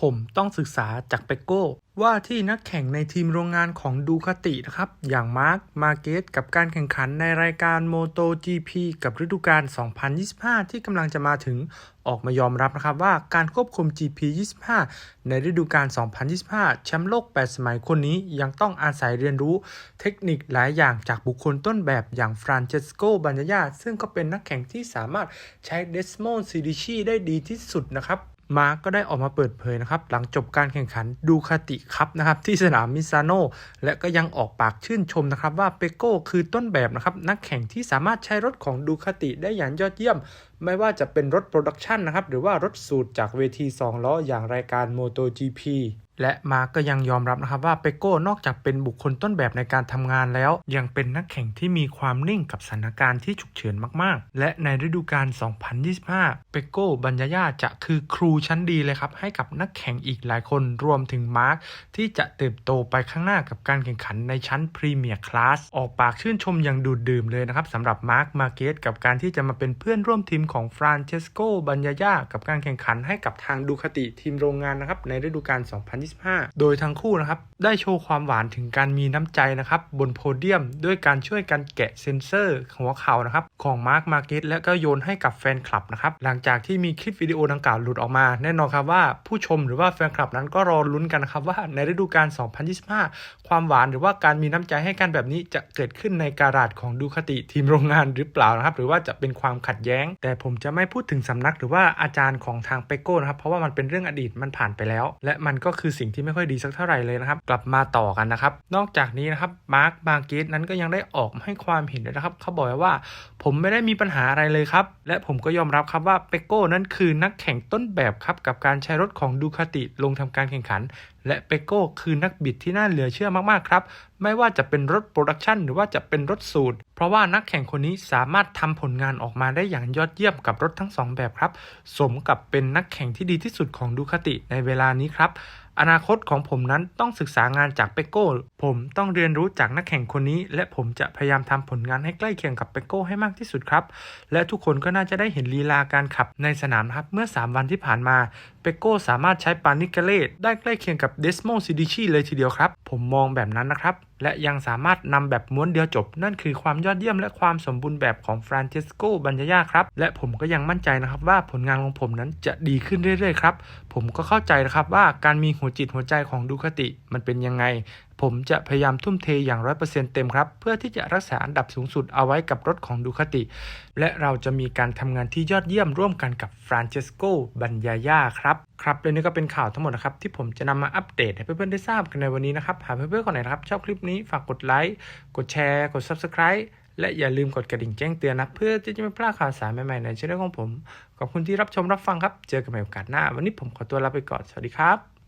ผมต้องศึกษาจากเปโก้ ว่าที่นักแข่งในทีมโรงงานของดูคาตินะครับ อย่างมาร์ค มาเกตกับการแข่งขันในรายการ Moto GP กับฤดูกาล 2025 ที่กำลังจะมาถึงออกมายอมรับนะครับว่าการควบคุม GP 25 ในฤดูกาล 2025 แชมป์โลก 8 สมัยคนนี้ยังต้องอาศัยเรียนรู้เทคนิคหลายอย่างจากบุคคลต้นแบบอย่างฟรานเชสโก บัญญาซึ่งก็เป็นนักแข่งที่สามารถใช้เดสโมนซิดิชีได้ดีที่สุดนะครับ มาร์กก็ได้ออกมาเปิดเผยนะครับ หลังจบการแข่งขันดูคาติครับนะครับ ที่สนามมิซาโนและก็ยังออกปากชื่นชมนะครับ ว่าเปโก้คือต้นแบบนะครับ นักแข่งที่สามารถใช้รถของดูคาติได้อย่างยอดเยี่ยม ไม่ว่าจะเป็นรถโปรดักชันนะครับ หรือว่ารถสูตรจากเวที 2 ล้ออย่างรายการ MotoGP และมาร์กก็ยังยอมรับนะครับว่าเปโก้นอกจากเป็นบุคคลต้นแบบในการทำงานแล้ว ยังเป็นนักแข่งที่มีความนิ่งกับสถานการณ์ที่ฉุกเฉินมากๆ และในฤดูกาล 2025 เปโก้บัญญาจะคือครูชั้นดีเลยครับ ให้กับนักแข่งอีกหลายคนรวมถึงมาร์กที่จะเติบโตไปข้างหน้ากับการแข่งขันในชั้นพรีเมียร์คลาสออกปากชื่นชมอย่างดูดดื่มเลยนะครับสำหรับมาร์กมาเกตกับการที่จะมาเป็นเพื่อนร่วมทีมของฟรานเชสโกบัญญากับการแข่งขันให้กับทางดูคติทีมโรงงานนะครับในฤดูกาล 2025โดยทั้งคู่นะครับ ได้โชว์ความหวานถึงการมีน้ำใจนะครับ บนโพเดียมด้วยการช่วยกันแกะเซ็นเซอร์หัวเข่านะครับ ของมาร์คมาเกตและก็โยนให้กับแฟนคลับนะครับ หลังจากที่มีคลิปวิดีโอดังกล่าวหลุดออกมา แน่นอนครับว่าผู้ชมหรือว่าแฟนคลับนั้นก็รอลุ้นกันนะครับว่าในฤดูกาล 2025 ความหวานหรือว่าการมีน้ำใจให้กันแบบนี้จะเกิดขึ้นในการาดของดูคติทีมโรงงานหรือเปล่านะครับ หรือว่าจะเป็นความขัดแย้ง แต่ผมจะไม่พูดถึงสำนักหรือว่าอาจารย์ของทางเปโก้นะครับ เพราะว่ามันเป็นเรื่องอดีตมันผ่านไปแล้ว และมันก็คือสิ่งที่ไม่ค่อยดีสักเท่าไหร่เลยนะครับ กลับมาต่อกันนะครับ นอกจากนี้นะครับมาร์คมาเกตนั้นก็ยังได้ออกมาให้ความเห็นนะครับ เขาบอกว่าผมไม่ได้มีปัญหาอะไรเลยครับ และผมก็ยอมรับครับว่าเปโก้นั้นคือนักแข่งต้นแบบครับ กับการใช้รถของดูคาติลงทำการแข่งขัน และเปโก้คือนักบิดที่น่าเหลือเชื่อมากๆครับไม่ว่าจะเป็นรถโปรดักชันหรือว่าจะเป็นรถสูตร เพราะว่านักแข่งคนนี้สามารถทำผลงานออกมาได้อย่างยอดเยี่ยมกับรถทั้งสองแบบครับ สมกับเป็นนักแข่งที่ดีที่สุดของดูคาติในเวลานี้ครับ อนาคตของผมนั้นต้องศึกษางานจากเปโก้ ผมต้องเรียนรู้จากนักแข่งคนนี้ และผมจะพยายามทำผลงานให้ใกล้เคียงกับเปโก้ให้มากที่สุดครับ และทุกคนก็น่าจะได้เห็นลีลาการขับในสนามครับ เมื่อ 3 วันที่ผ่านมา เปโก้สามารถใช้ปานิกาเลตได้ใกล้เคียงกับเดสโมซิดิชีเลยทีเดียวครับ ผมมองแบบนั้นนะครับ และยังสามารถนำแบบม้วนเดียวจบ นั่นคือความยอดเยี่ยมและความสมบูรณ์แบบของฟรานเชสโกบัญญาครับ และผมก็ยังมั่นใจนะครับว่าผลงานของผมนั้นจะดีขึ้นเรื่อยๆครับ ผมก็เข้าใจนะครับว่าการมีหัวจิตหัวใจของดูคติมันเป็นยังไง ผมจะพยายามทุ่มเทอย่างร้อยเปอร์เซ็นต์เต็มครับ เพื่อที่จะรักษาอันดับสูงสุดเอาไว้กับรถของดูคติ และเราจะมีการทำงานที่ยอดเยี่ยมร่วมกันกับฟรานเชสโกบัญญายาครับ ครับและนี่ก็เป็นข่าวทั้งหมดนะครับ ที่ผมจะนำมาอัปเดตให้เพื่อนๆได้ทราบกันในวันนี้นะครับ หากเพื่อนๆคนไหนนะครับชอบคลิปนี้ฝากกดไลค์กดแชร์กด Subscribe และอย่าลืมกดกระดิ่งแจ้งเตือนนะ เพื่อที่จะไม่พลาดข่าวสารใหม่ๆในช่องของผม ขอบคุณที่รับชมรับฟังครับ เจอกันใหม่โอกาสหน้า วันนี้ผมขอตัวลาไปก่อน สวัสดีครับ